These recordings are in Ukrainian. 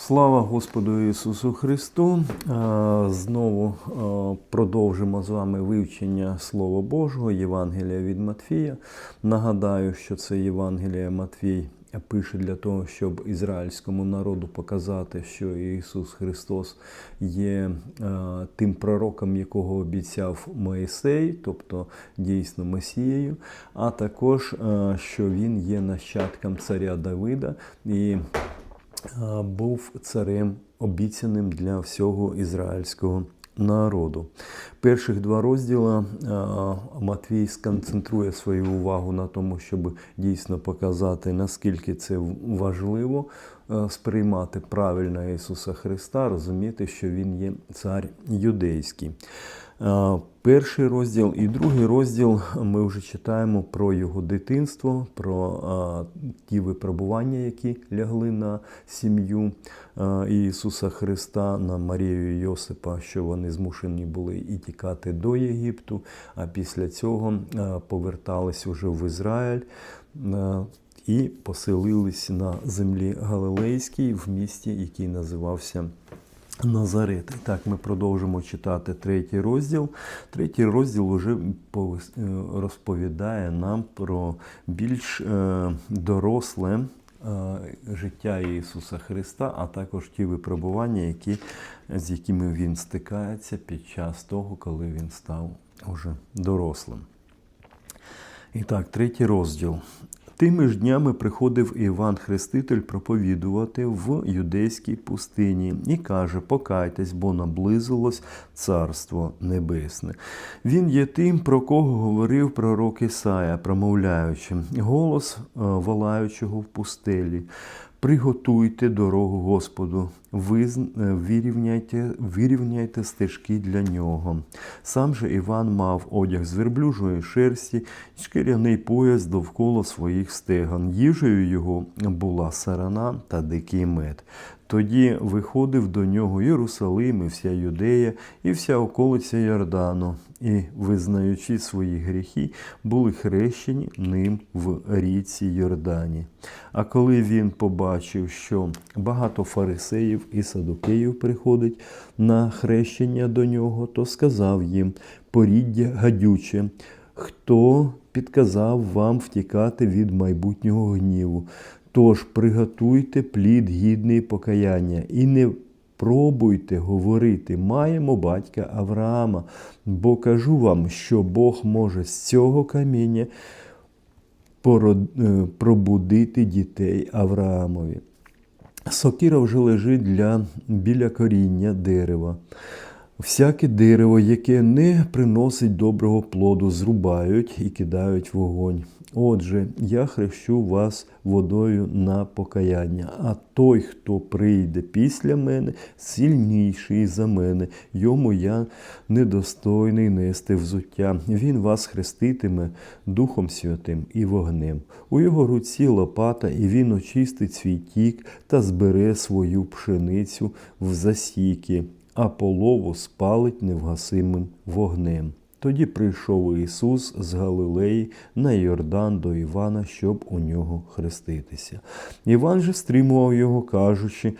Слава Господу Ісусу Христу! Знову продовжимо з вами вивчення Слова Божого, Євангелія від Матфія. Нагадаю, що це Євангелія Матвій пише для того, щоб ізраїльському народу показати, що Ісус Христос є тим пророком, якого обіцяв Моїсей, тобто дійсно Месією, а також що Він є нащадком царя Давида. І був царем обіцяним для всього ізраїльського народу. Перших два розділа Матвій сконцентрує свою увагу на тому, щоб дійсно показати, наскільки це важливо сприймати правильно Ісуса Христа, розуміти, що Він є цар юдейський. А, Перший розділ і другий розділ ми вже читаємо про його дитинство, про а, ті випробування, які лягли на сім'ю а, Ісуса Христа, на Марію Йосипа, що вони змушені були і тікати до Єгипту, а після цього повертались уже в Ізраїль. і поселились на землі Галилейській в місті, який називався Назарет. І так, ми продовжимо читати третій розділ. Третій розділ вже е, розповідає нам про більш е, доросле е, життя Ісуса Христа, а також ті випробування, які, з якими він стикається під час того, коли він став уже дорослим. І так, третій розділ. Тими ж днями приходив Іван Хреститель проповідувати в юдейській пустині і каже: Покайтесь, бо наблизилось Царство Небесне. Він є тим, про кого говорив пророк Ісая, промовляючи, голос е, волаючого в пустелі. Приготуйте дорогу Господу, е, вирівняйте, вирівняйте стежки для нього. Сам же Іван мав одяг з верблюжої шерсті і шкіряний пояс довкола своїх стеган. Їжею його була сарана та дикий мед. Тоді виходив до нього Єрусалим, і вся Юдея, і вся околиця Йордану, і, визнаючи свої гріхи, були хрещені ним в річці Йордані. А коли він побачив, що багато фарисеїв і садукеїв приходить на хрещення до нього, то сказав їм поріддя гадюче, хто підказав вам втікати від майбутнього гніву. Тож приготуйте плід гідний покаяння і не пробуйте говорити, маємо батька Авраама, бо кажу вам, що Бог може з цього каміння е, пробудити дітей Авраамові. Сокира вже лежить для, біля коріння дерева. Всяке дерево, яке не приносить доброго плоду, зрубають і кидають вогонь. Отже, я хрещу вас водою на покаяння, а той, хто прийде після мене, сильніший за мене, йому я недостойний нести взуття. Він вас хреститиме Духом Святим і вогнем. У його руці лопата, і він очистить свій тік та збере свою пшеницю в засіки а полову спалить невгасимим вогнем. Тоді прийшов Ісус з Галилеї на Йордан до Івана, щоб у нього хреститися. Іван же стримував його, кажучи,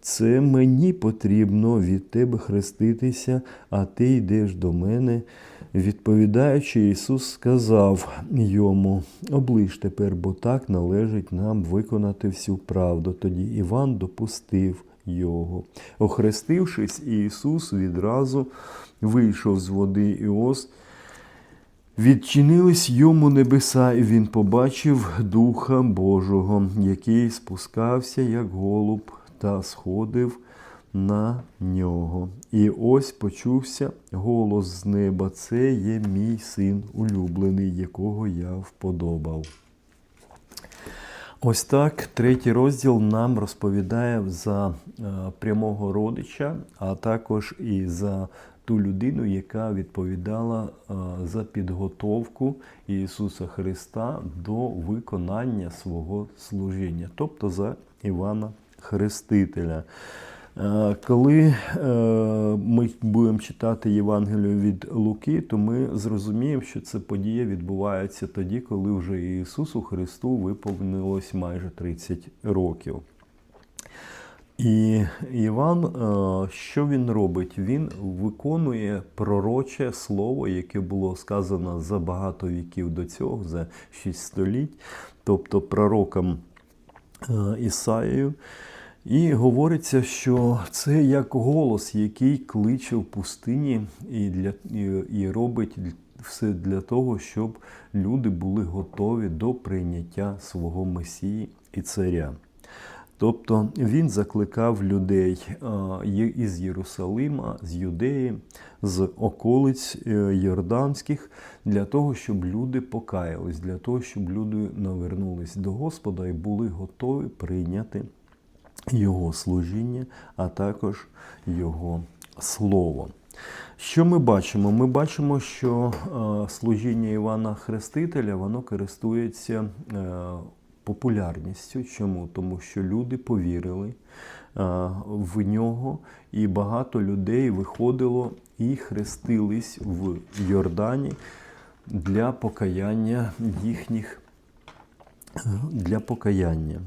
це мені потрібно від тебе хреститися, а ти йдеш до мене. Відповідаючи, Ісус сказав йому: оближ тепер, бо так належить нам виконати всю правду. Тоді Іван допустив його. Охрестившись, Ісус відразу вийшов з води і ось відчинились йому небеса, і він побачив Духа Божого, який спускався, як голуб, та сходив на нього. І ось почувся голос з неба: Це є мій син улюблений, якого я вподобав. Ось так третій розділ нам розповідає за е, прямого родича, а також і за ту людину, яка відповідала за підготовку Ісуса Христа до виконання свого служіння, тобто за Івана Хрестителя. Коли е, ми будемо читати Євангелію від Луки, то ми зрозуміємо, що ця подія відбувається тоді, коли вже Ісусу Христу виповнилось майже 30 років. І Іван, е, що він робить? Він виконує пророче слово, яке було сказано за багато віків до цього, за шість століть, тобто пророком е, Ісаєю. І говориться, що це як голос, який кличе в пустині і, для, і, і робить все для того, щоб люди були готові до прийняття свого Месії і царя. Тобто він закликав людей із Єрусалима, з Юдеї, з околиць е, Йорданських, для того, щоб люди покаялись, для того, щоб люди навернулись до Господа і були готові прийняти його служіння, а також його слово. Що ми бачимо? Ми бачимо, що служіння Івана Хрестителя воно користується е, популярністю. Чому? Тому що люди повірили е, в нього, і багато людей виходило і хрестились в Йордані для покаяння їхніх для покаяння.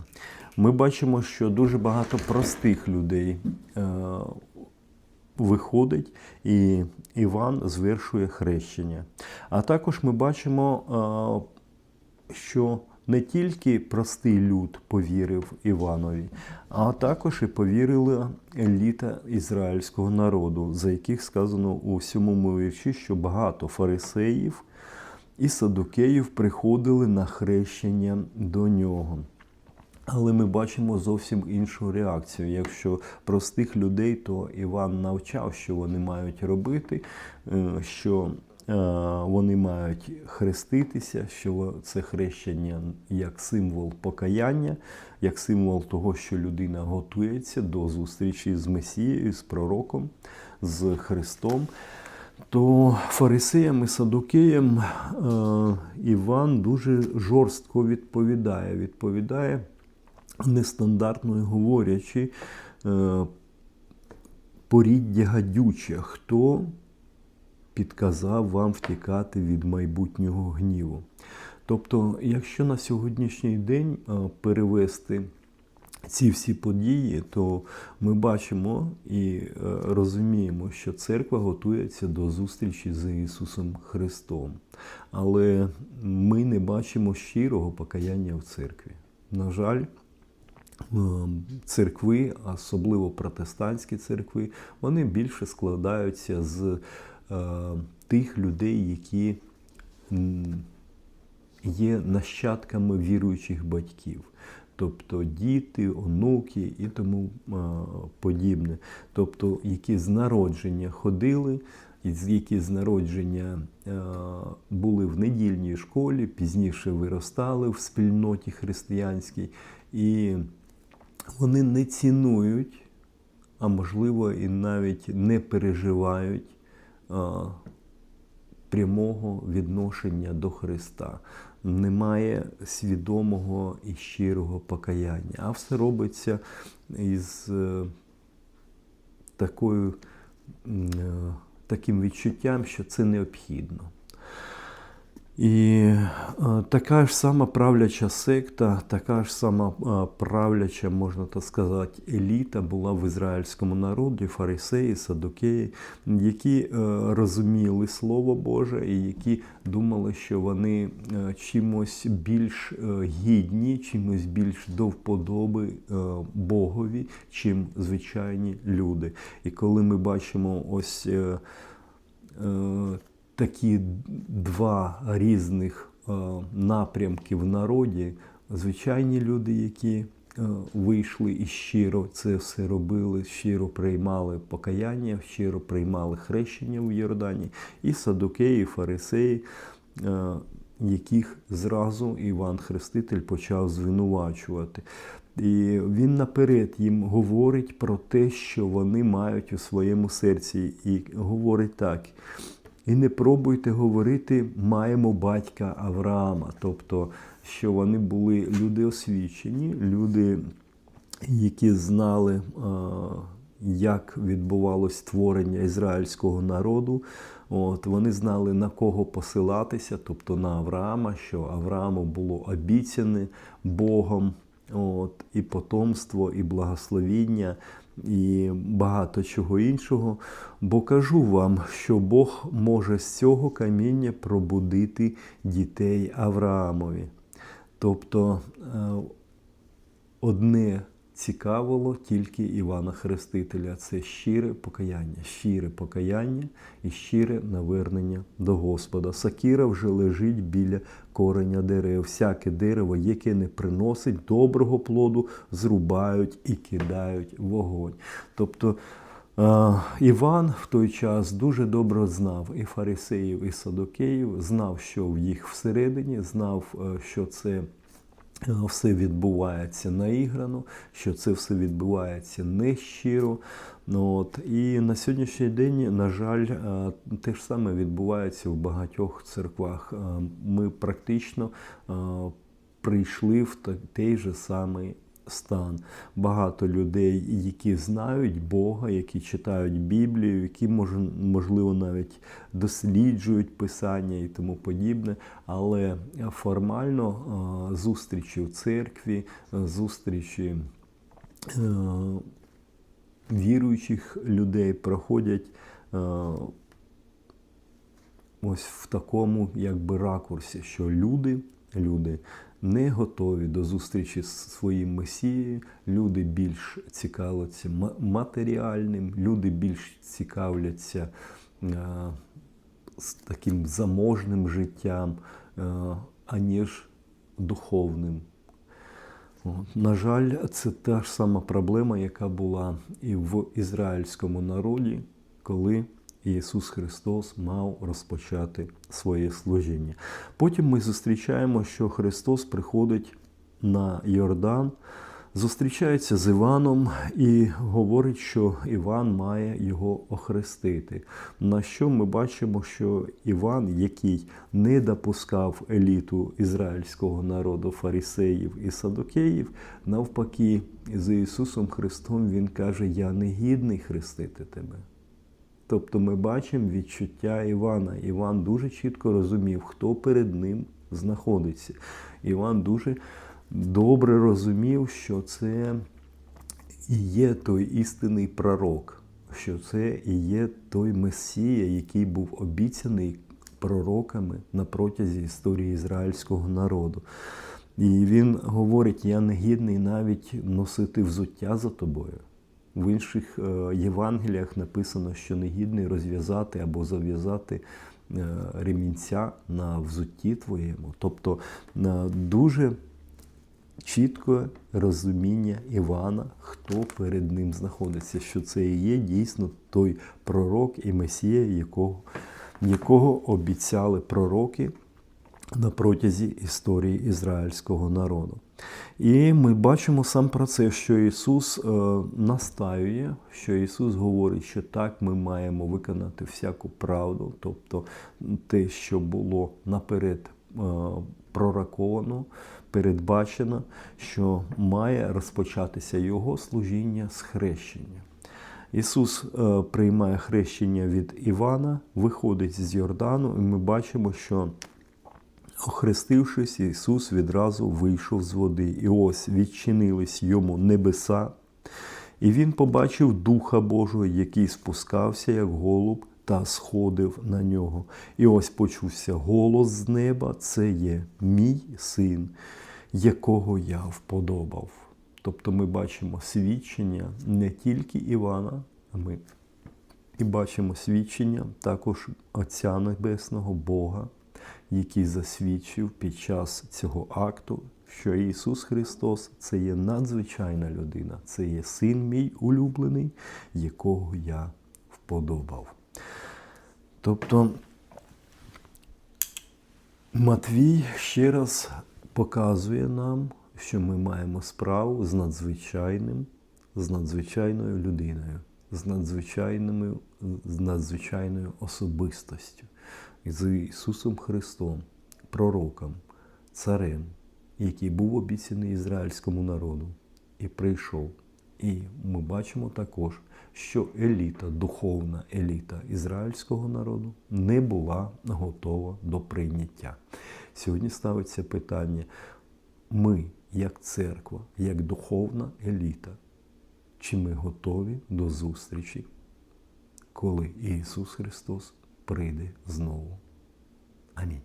Ми бачимо, що дуже багато простих людей е, виходить, і Іван звершує хрещення. А також ми бачимо, е, що не тільки простий люд повірив Іванові, а також і повірила еліта ізраїльського народу, за яких сказано у сьомому вірші, що багато фарисеїв і садукеїв приходили на хрещення до нього. Але ми бачимо зовсім іншу реакцію. Якщо простих людей, то Іван навчав, що вони мають робити, е, що вони мають хреститися, що це хрещення як символ покаяння, як символ того, що людина готується до зустрічі з Месією, з пророком, з Христом. То фарисеям і садукеям е, Іван дуже жорстко відповідає. Відповідає нестандартно говорячи, е, поріддя гадюче, хто підказав вам втікати від майбутнього гніву. Тобто, якщо на сьогоднішній день перевести ці всі події, то ми бачимо і е, розуміємо, що церква готується до зустрічі з Ісусом Христом. Але ми не бачимо щирого покаяння в церкві. На жаль, е, церкви, особливо протестантські церкви, вони більше складаються з тих людей, які є нащадками віруючих батьків. Тобто діти, онуки і тому е, подібне. Тобто, які з народження ходили, які з народження е, були в недільній школі, пізніше виростали в спільноті християнській, і вони не цінують, а можливо, і навіть не переживають е, прямого відношення до Христа. Немає свідомого і щирого покаяння, а все робиться із е, такою, е, таким відчуттям, що це необхідно. І е, така ж сама правляча секта, така ж сама е, правляча, можна так сказати, еліта була в ізраїльському народі, фарисеї, садукеї, які е, розуміли Слово Боже і які думали, що вони чимось більш гідні, чимось більш до вподоби Богові, чим звичайні люди. І коли ми бачимо ось. Такі два різних е, напрямки в народі, звичайні люди, які е, вийшли і щиро це все робили, щиро приймали покаяння, щиро приймали хрещення в Йордані, і садукеї, фарисеї, е, яких зразу Іван Хреститель почав звинувачувати. І він наперед їм говорить про те, що вони мають у своєму серці, і говорить так. І не пробуйте говорити маємо батька Авраама, тобто, що вони були люди освічені, люди, які знали, як відбувалось створення ізраїльського народу. От, вони знали на кого посилатися, тобто на Авраама, що Аврааму було обіцяне Богом. От, і потомство, і благословіння, і багато чого іншого. Бо кажу вам, що Бог може з цього каміння пробудити дітей Авраамові. Тобто е, одне цікавило тільки Івана Хрестителя це щире покаяння, щире покаяння і щире навернення до Господа. Сакіра вже лежить біля кореня дерев. Всяке дерево, яке не приносить доброго плоду, зрубають і кидають вогонь. Тобто е, Іван в той час дуже добре знав і фарисеїв, і садокеїв, знав, що в їх всередині, знав, е, що це все відбувається наіграно, що це все відбувається нещиро. Ну, от, і на сьогоднішній день, на жаль, е, те ж саме відбувається в багатьох церквах. Е, Ми практично е, прийшли в той же самий стан. Багато людей, які знають Бога, які читають Біблію, які можливо навіть досліджують Писання і тому подібне, але формально зустрічі в церкві, зустрічі е, віруючих людей проходять е, ось в такому якби ракурсі, що люди, люди не готові до зустрічі з своїм месією, люди більш цікавляться матеріальним, люди більш цікавляться е, з таким заможним життям, е, аніж духовним. На жаль, це та ж сама проблема, яка була і в ізраїльському народі, коли Ісус Христос мав розпочати своє служіння. Потім ми зустрічаємо, що Христос приходить на Йордан, зустрічається з Іваном і говорить, що Іван має його охрестити. На що ми бачимо, що Іван, який не допускав еліту ізраїльського народу, фарисеїв і садокеїв, навпаки, з Ісусом Христом Він каже: Я не гідний хрестити тебе. Тобто ми бачимо відчуття Івана. Іван дуже чітко розумів, хто перед ним знаходиться. Іван дуже добре розумів, що це і є той істинний пророк, що це і є той Месія, який був обіцяний пророками на протязі історії ізраїльського народу. І він говорить: я не гідний навіть носити взуття за тобою. В інших е, Євангеліях написано, що негідний розв'язати або зав'язати е, ремінця на взутті твоєму. Тобто е, дуже чітке розуміння Івана, хто перед ним знаходиться, що це і є дійсно той пророк і Месія, якого, якого обіцяли пророки на протязі історії ізраїльського народу. І ми бачимо сам процес, що Ісус е, настаює, що Ісус говорить, що так ми маємо виконати всяку правду, тобто те, що було наперед е, пророковано, передбачено, що має розпочатися Його служіння з хрещення. Ісус е, приймає хрещення від Івана, виходить з Йордану, і ми бачимо, що Охрестившись, Ісус відразу вийшов з води, і ось відчинились йому небеса, і він побачив Духа Божого, який спускався, як голуб, та сходив на нього. І ось почувся голос з неба: це є мій син, якого я вподобав. Тобто ми бачимо свідчення не тільки Івана, а ми і бачимо свідчення також Отця Небесного Бога який засвідчив під час цього акту, що Ісус Христос це є надзвичайна людина, це є син мій улюблений, якого я вподобав. Тобто Матвій ще раз показує нам, що ми маємо справу з надзвичайним, з надзвичайною людиною, з надзвичайною, з надзвичайною особистостю з Ісусом Христом, пророком, царем, який був обіцяний ізраїльському народу і прийшов. І ми бачимо також, що еліта, духовна еліта ізраїльського народу не була готова до прийняття. Сьогодні ставиться питання: ми як церква, як духовна еліта, чи ми готові до зустрічі, коли Ісус Христос прийде знову. Амінь.